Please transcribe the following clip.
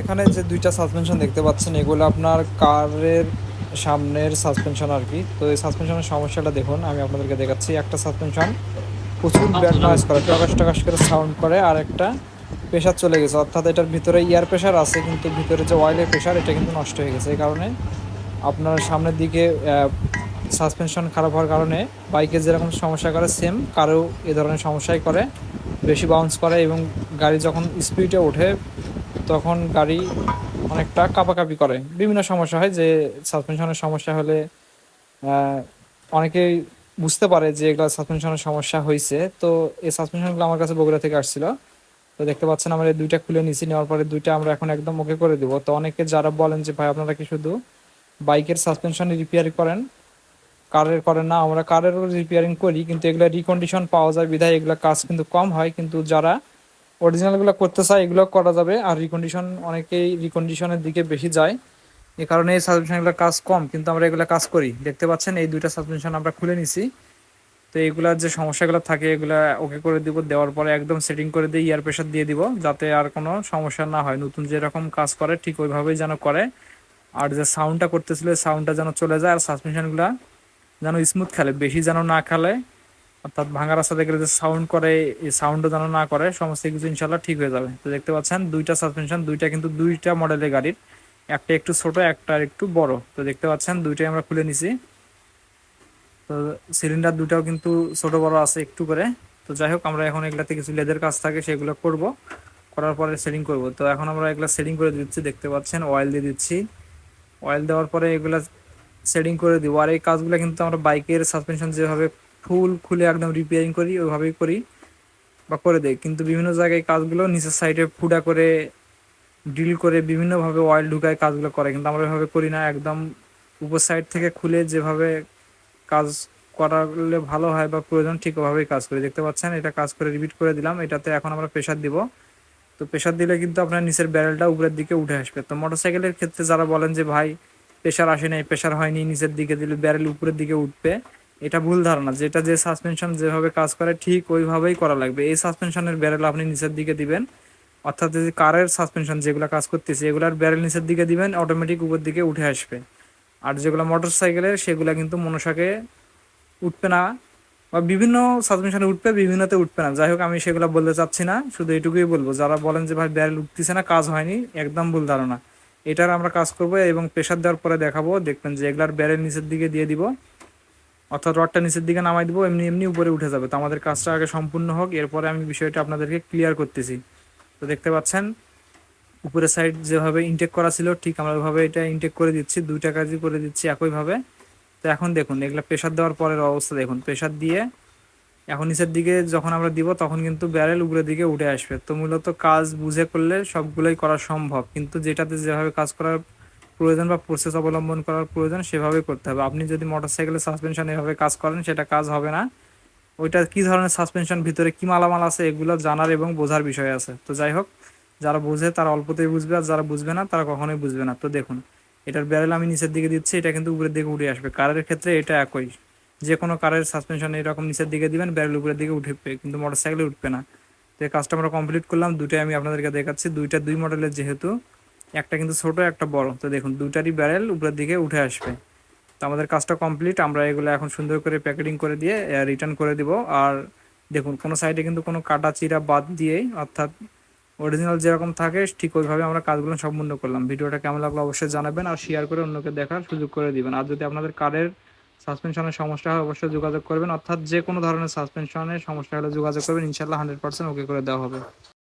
এখানে যে দুইটা সাসপেনশন দেখতে পাচ্ছেন এগুলো আপনার কারের সামনের সাসপেনশন আর কি। তো এই সাসপেনশনের সমস্যাটা দেখুন আমি আপনাদেরকে দেখাচ্ছি। একটা সাসপেনশন প্রচুর ব্যাড নয়েজ করে টকাশ টকাশ করে সাউন্ড করে আর একটা প্রেশার চলে গেছে। অর্থাৎ এটার ভিতরে ইয়ার প্রেশার আছে কিন্তু ভিতরে যে অয়েলের প্রেশার এটা কিন্তু নষ্ট হয়ে গেছে। এই কারণে আপনার সামনের দিকে সাসপেনশন খারাপ হওয়ার কারণে বাইকে যেরকম সমস্যা করে সেম কারও এ ধরনের সমস্যাই করে। বেশি বাউন্স করে এবং গাড়ি যখন স্পিডে ওঠে তখন গাড়ি অনেকটা কাঁপাকাঁপি করে। বিভিন্ন সমস্যা হয় যে সাসপেনশনের সমস্যা হলে অনেকেই বুঝতে পারে যে এগুলো সাসপেনশনের সমস্যা হয়েছে তো এই সাসপেনশনগুলো আমার কাছে বগুড়া থেকে আসছিল। তো দেখতে পাচ্ছেন আমরা এই দুইটা খুলে নিছি, নেওয়ার পরে দুইটা আমরা এখন একদম ওকে করে দিব। তো অনেকে যারা বলেন যে, ভাই, আপনারা কি শুধু বাইকের সাসপেনশন রিপেয়ার করেন? কারের করেন না, আমরা কারেরও রিপেয়ারিং করি। কিন্তু এগুলো রিকন্ডিশন পাওয়া যায় বিধায় এগুলো কাজ কিন্তু কম হয়। কিন্তু যারা অরিজিনালগুলো করতে চায়, এগুলো করা যাবে। আর রিকন্ডিশন অনেকেই রিকন্ডিশনের দিকে বেশি যায়। এ কারণে এই সাসপেনশনগুলো কাজ কম, কিন্তু আমরা এগুলো কাজ করি। দেখতে পাচ্ছেন, এই দুইটা সাসপেনশন আমরা খুলে নিছি। তো এগুলার যে সমস্যাগুলো থাকে, এগুলা ওকে করে দিব, দেওয়ার পরে একদম সেটিং করে দিয়ে ইয়ার প্রেশার দিয়ে দিব, যাতে আর কোনো সমস্যা না হয়। নতুন যেরকম কাজ করে, ঠিক ওইভাবেই যেন করে। আর যে সাউন্ডটা করতেছিল সাউন্ডটা যেন চলে যায়, আর সাসপেনশনগুলা যেন স্মুথ খেলে, বেশি যেন না খেলে। অর্থাৎ ভাঙা রাস্তা থেকে যে সাউন্ড করে, এই সাউন্ডও যেন না করে, সমস্ত কিছু ইনশাল্লাহ ঠিক হয়ে যাবে। তো দেখতে পাচ্ছেন, দুইটা সাসপেনশন দুইটা কিন্তু দুইটা মডেলের গাড়ির। একটা একটু ছোট, একটা একটু বড়। তো দেখতে পাচ্ছেন, দুইটাই আমরা খুলে নিছি। তো সিলিন্ডার দুটাও কিন্তু ছোট, বড় আছে একটু করে। তো যাই হোক, আমরা এখন এগুলাতে কিছু লেদের কাজ থাকে, সেগুলো করব। করার পরে সেটিং করব। তো এখন আমরা এগুলা সেটিং করে দিচ্ছি, দেখতে পাচ্ছেন অয়েল দিয়ে দিচ্ছি। অয়েল দেওয়ার পরে এগুলা সেটিং করে দিব। আর এই কাজগুলো কিন্তু আমরা বাইকের সাসপেনশন যেভাবে ফুল খুলে একদম রিপেয়ারিং করি, ওইভাবেই করি বা করে দেয় কিন্তু বিভিন্ন জায়গায় কাজগুলো নিচের সাইডে ফুটা করে ড্রিল করে বিভিন্নভাবে অয়েল ঢুকায় কাজগুলো করে। কিন্তু আমরা এভাবে করি না, একদম উপর সাইড থেকে খুলে যেভাবে কাজ করালে ভালো হয় বা প্রয়োজন ঠিক ওভাবেই কাজ করি। দেখতে পাচ্ছেন, এটা কাজ করে রিপিট করে দিলাম, এটাতে এখন আমরা প্রেশার দিব। তো প্রেশার দিলে কিন্তু আপনার নিচের ব্যারেলটা উপরের দিকে উঠে আসবে। তো মোটরসাইকেলের ক্ষেত্রে যারা বলেন যে, ভাই প্রেশার আসে নাই প্রেশার হয়নি, নিচের দিকে দিলে ব্যারেল উপরের দিকে উঠবে। এটা ভুল ধারণা। যেটা যে সাসপেনশন যেভাবে কাজ করে, ঠিক ওইভাবেই করা লাগবে। এই সাসপেনশনের ব্যারেল আপনি নিচের দিকে দিবেন। অর্থাৎ যে কারের সাসপেনশন যেগুলো কাজ করতেছে, এগুলার ব্যারেল নিচের দিকে দিবেন অটোমেটিক উপর দিকে উঠে আসবে। আর যেগুলো মোটর সাইকেলের সেগুলো কিন্তু মনসাকে উঠবে না। বা বিভিন্ন সাসপেনশনে উঠবে, বিভিন্নতে উঠবে না। যাই হোক, আমি সেগুলো বলতে চাচ্ছি না। শুধু এটুকুই বলব, যারা বলেন যে, ভাই ব্যারেল উঠতেছে না, কাজ হয়নি একদম ভুল ধারণা। এটার আমরা কাজ করব এবং প্রেশার দেওয়ার পরে দেখাবো। দেখবেন যে, এগুলার ব্যারেল নিচের দিকে দিয়ে দিব। অর্থাৎ রডটা নিচের দিকে নামাই দিব, এমনি এমনি উপরে উঠে যাবে। তো আমাদের কাজটা আগে সম্পূর্ণ হোক, এরপরে আমি বিষয়টা আপনাদেরকে ক্লিয়ার করতেছি। তো দেখতে পাচ্ছেন, উপরের সাইড যেভাবে ইনটেক করা ছিল, ঠিক আমরা ওইভাবে এটা ইনটেক করে দিচ্ছি, দুইটা কাজই করে দিচ্ছি একইভাবে। তো এখন দেখুন, এগুলো প্রেশার দেওয়ার পরের অবস্থা দেখুন প্রেশার দিয়ে এখন নিচের দিকে যখন আমরা দিব, তখন কিন্তু ব্যারেল উপরের দিকে উঠে আসবে। তো মূলত কাজ বুঝে করলে সবগুলোই করা সম্ভব। কিন্তু যেটাতে যেভাবে কাজ করার প্রয়োজন বা প্রসেস অবলম্বন করার প্রয়োজন সেভাবে করতে হবে। আপনি যদি মোটরসাইকেলের সাসপেনশন এভাবে কাজ করেন, সেটা কাজ হবে না। ওইটা কি ধরনের সাসপেনশন ভিতরে কি মালামাল আছে, এগুলো জানার এবং বোঝার বিষয় আছে। তো যাই হোক, যারা বোঝে তারা অল্পতেই বুঝবে, আর যারা বুঝবে না, তারা কখনোই বুঝবে না। তো দেখুন, এটার ব্যারেল আমি নিচের দিকে দিচ্ছি, এটা কিন্তু উপরের দিকে উঠে আসবে। কারের ক্ষেত্রে এটা একই। যে কোনো কারের সাসপেনশন এরকম নিচের দিকে দিবেন ব্যারেল উপরের দিকে উঠবে, কিন্তু মোটরসাইকেলে উঠবে না। তো এই কাজটা আমরা কমপ্লিট করলাম। দুটাই আমি আপনাদেরকে দেখাচ্ছি। দুইটা দুই মডেলের যেহেতু একটা কিন্তু ছোট, একটা বড়। তো দেখুন দুটারই ব্যারেল উপরের দিকে উঠে আসবে। তো আমাদের কাজটা কমপ্লিট আমরা এগুলো এখন সুন্দর করে প্যাকেটিং করে দিয়ে রিটার্ন করে দিব। আর দেখুন, কোনো সাইডে কিন্তু কোনো কাটা চিরা বাদ দিয়েই, অর্থাৎ অরিজিনাল যেরকম থাকে, ঠিক ওইভাবে আমরা কাজগুলো সম্পূর্ণ করলাম। ভিডিওটা কেমন লাগল অবশ্যই জানাবেন আর শেয়ার করে অন্যকে দেখার সুযোগ করে দিবেন। আর যদি আপনাদের কারের সাসপেনশনের সমস্যা হয়, অবশ্যই যোগাযোগ করবেন। অর্থাৎ যে কোনো ধরনের সাসপেনশনের সমস্যা হলে যোগাযোগ করবেন। ইনশাল্লাহ হান্ড্রেড পার্সেন্ট ওকে করে দেওয়া হবে।